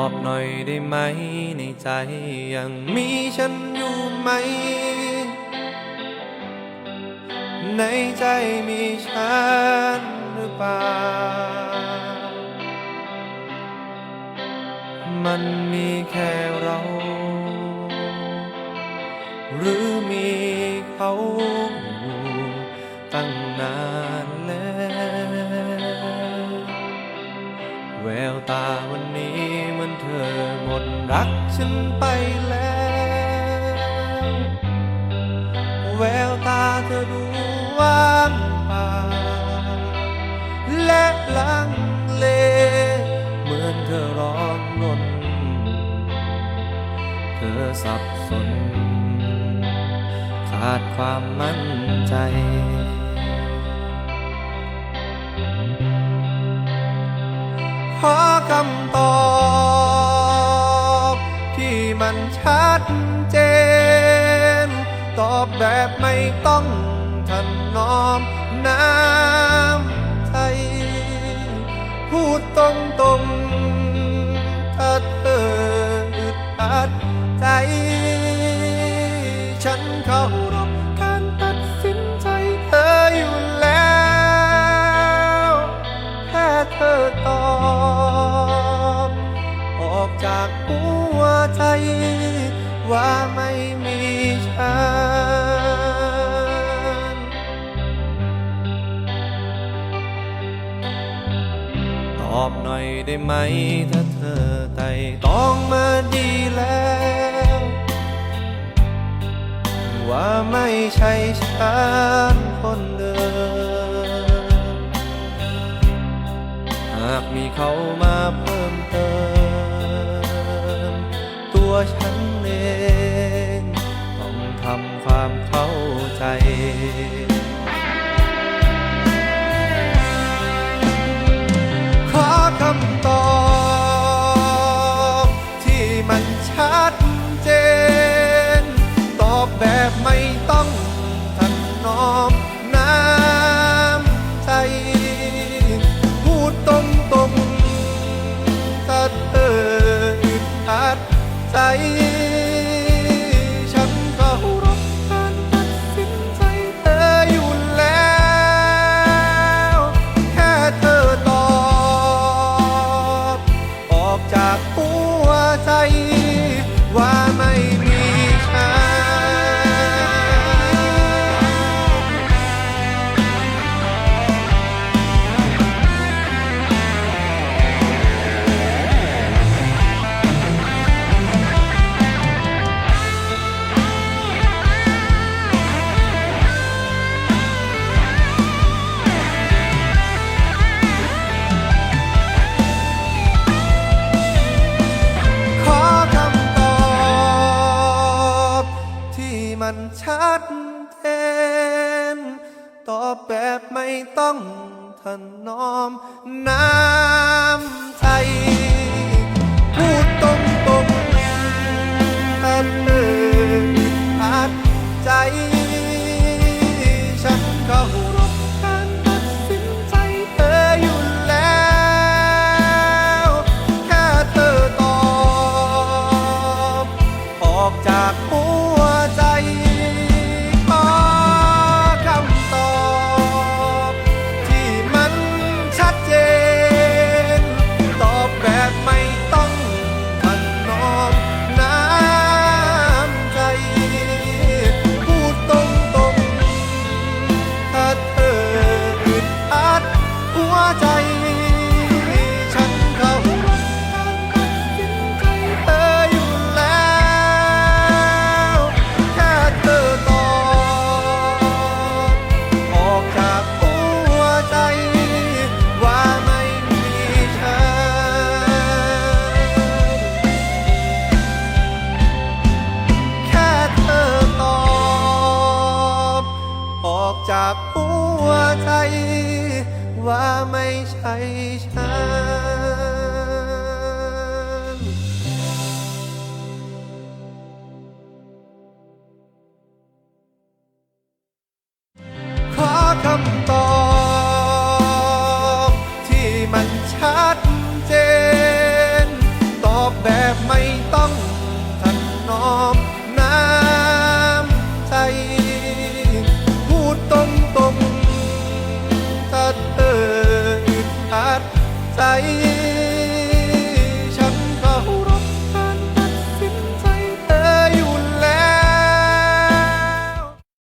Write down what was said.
อบหน่อยได้ไหม ในใจยังมีฉันอยู่ไหม ในใจมีฉันหรือเปล่า มันมีแค่เรา หรือมีเขาตั้งนานแล้ว แววตาวันนี้ ฉันไปแล้ว แววตาเธอดูว่างเปล่าและลังเล เหมือนเธอร้อนรนเธอสับสน ขาดความมั่นใจขอคำตอบ ดเจน ตอบแบบไม่ต้องทันน้อมน้ำใจพูดตรงตรงถ้าเธออึดอัดใจ ฉันเข้ารบการตัดสินใจเธออยู่แล้ว แค่เธอตอบออกจากหัวใจ ว่าไม่มีฉัน ตอบหน่อยได้ไหมถ้าเธอไต่ต้องมาดีแล้ว ว่าไม่ใช่ฉันคนเดิม หากมีเขามาเพิ่มเติม ตัวฉัน ง ต้องทำความเข้าใจขอคำตอบที่มันชัดเจน ตอบแบบไม่ต้องทันน้อมน้ำใจ พูดตรงตรงถ้าเธออึดอัดใจ มันชัดเจนตอบแบบไม่ต้องถนอมน้ำใจ หัวใจ ฉันเข้าเธออยู่แล้ว แค่เธอตอบออกจากหัวใจ ว่าไม่มีฉัน แค่เธอตอบ ออกจากหัวใจ ว่าไม่ใช่ฉันขอคำต Aí